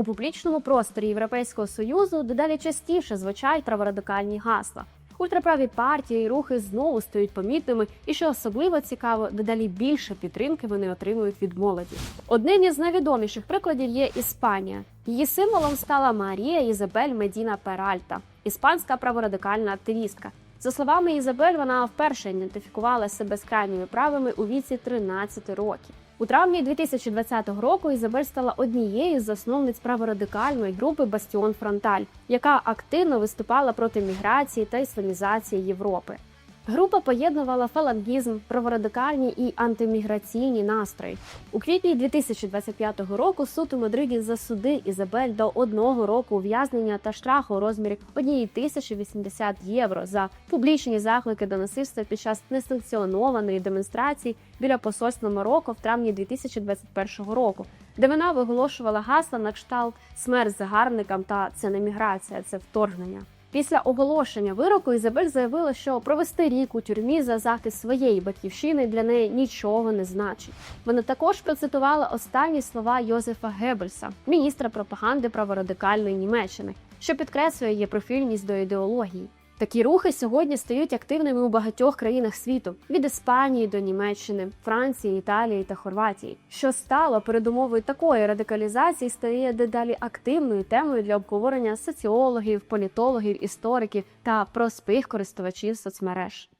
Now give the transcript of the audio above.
У публічному просторі Європейського союзу дедалі частіше звучать праворадикальні гасла. Ультраправі партії і рухи знову стають помітними, і що особливо цікаво, дедалі більше підтримки вони отримують від молоді. Одним із найвідоміших прикладів є Іспанія. Її символом стала Марія Ізабель Медіна Перальта, іспанська праворадикальна активістка. За словами Ізабель, вона вперше ідентифікувала себе з крайніми правими у віці 13 років. У травні 2020 року Ізабель стала однією з засновниць праворадикальної групи Бастіон Фронталь, яка активно виступала проти міграції та ісламізації Європи. Група поєднувала фалангізм, праворадикальні і антиміграційні настрої. У квітні 2025 року суд у Мадриді засудив Ізабель до одного року ув'язнення та штрафу у розмірі 1080 євро за публічні заклики до насильства під час несанкціонованої демонстрації біля посольства Марокко в травні 2021 року, де вона виголошувала гасла на кшталт смерть загарбникам та це не міграція, це вторгнення. Після оголошення вироку Ізабель заявила, що провести рік у тюрмі за захист своєї батьківщини для неї нічого не значить. Вона також процитувала останні слова Йозефа Геббельса, міністра пропаганди праворадикальної Німеччини, що підкреслює її прихильність до ідеології. Такі рухи сьогодні стають активними у багатьох країнах світу від Іспанії до Німеччини, Франції, Італії та Хорватії, що стало передумовою такої радикалізації, стає дедалі активною темою для обговорення соціологів, політологів, істориків та простих користувачів соцмереж.